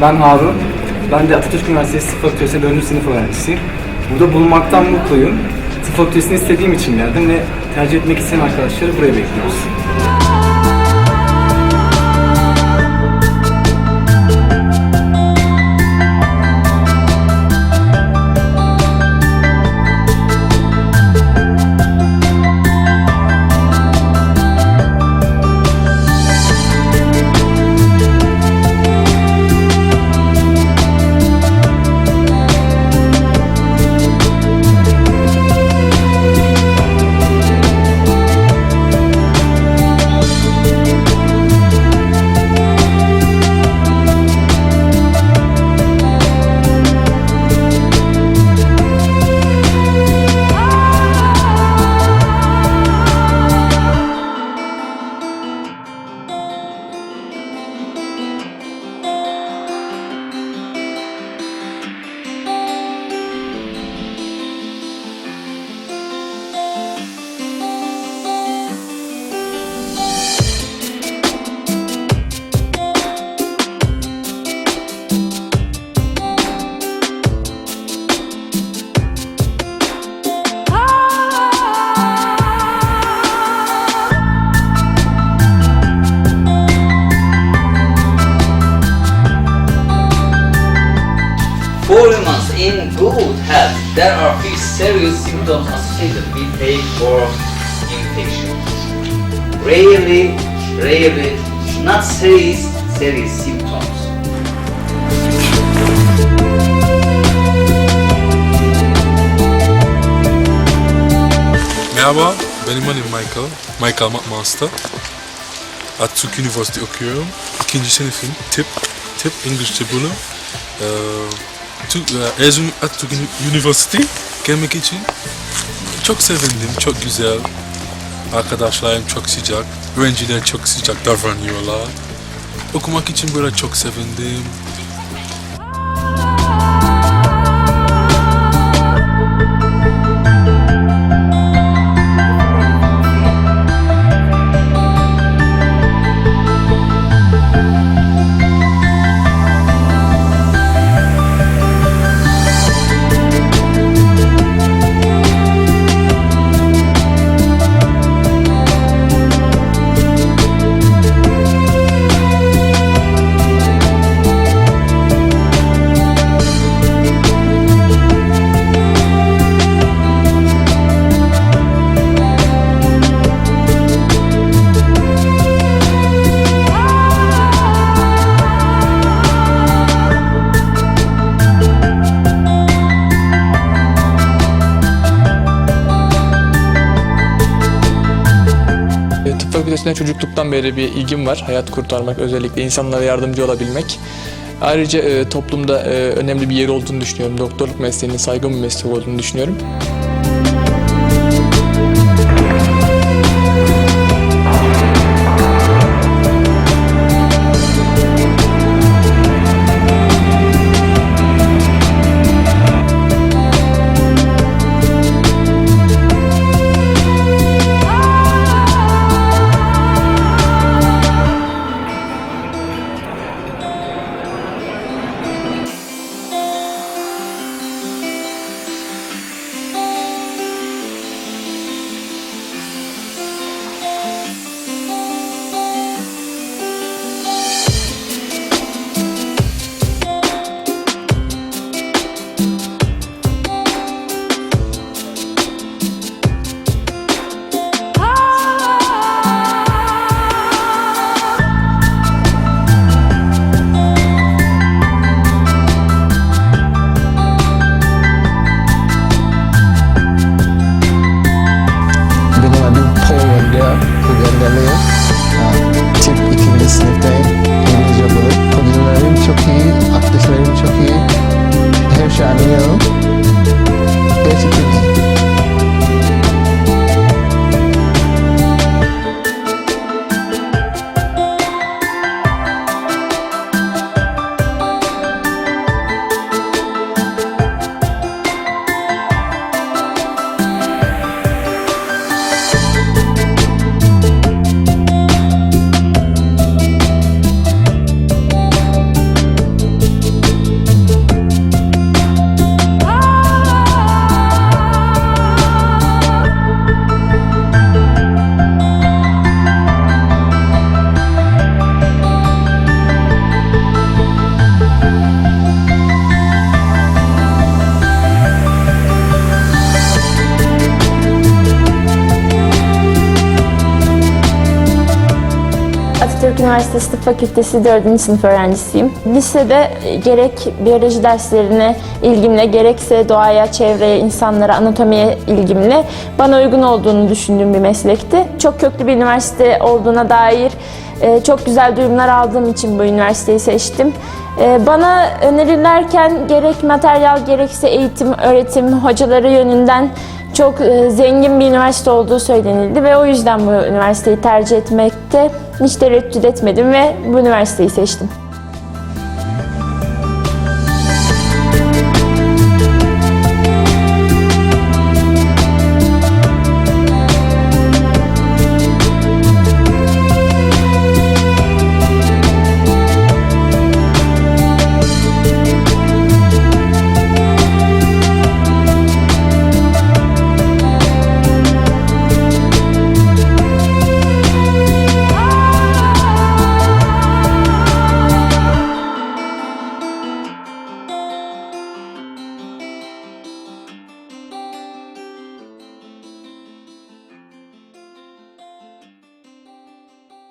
Ben Harun. Ben de Atatürk Üniversitesi Tıp Fakültesi 4. sınıf öğrencisiyim. Burada bulunmaktan mutluyum. Tıp Fakültesini istediğim için geldim ve tercih etmek isteyen arkadaşları buraya bekliyoruz. İn good health, there are few serious symptoms associated with airborne infection. Rarely, rarely, not serious, serious symptoms. Merhaba, benim adım Michael. Michael Matmaster. Atatürk Üniversitesi okuyorum. İkinci sınıfım. Tıp, tıp İngilizce bölüm. Ee, tu- e, Erzurum Atatürk Uni- Üniversitesi gelmek için çok sevindim, çok güzel. Arkadaşlarım çok sıcak, öğrenciler çok sıcak davranıyorlar. Okumak için böyle çok sevindim. E, fakültesine çocukluktan beri bir ilgim var. Hayat kurtarmak, özellikle insanlara yardımcı olabilmek. Ayrıca e, toplumda e, önemli bir yeri olduğunu düşünüyorum. Doktorluk mesleğinin saygın bir meslek olduğunu düşünüyorum. Valeu! Zonguldak Üniversitesi Tıp Fakültesi 4. sınıf öğrencisiyim. Lisede gerek biyoloji derslerine ilgimle, gerekse doğaya, çevreye, insanlara, anatomiye ilgimle bana uygun olduğunu düşündüğüm bir meslekti. Çok köklü bir üniversite olduğuna dair e, çok güzel duyumlar aldığım için bu üniversiteyi seçtim. E, Bana önerirlerken gerek materyal gerekse eğitim, öğretim, hocaları yönünden çok e, zengin bir üniversite olduğu söylenildi ve o yüzden bu üniversiteyi tercih etmekte hiç tereddüt etmedim ve bu üniversiteyi seçtim.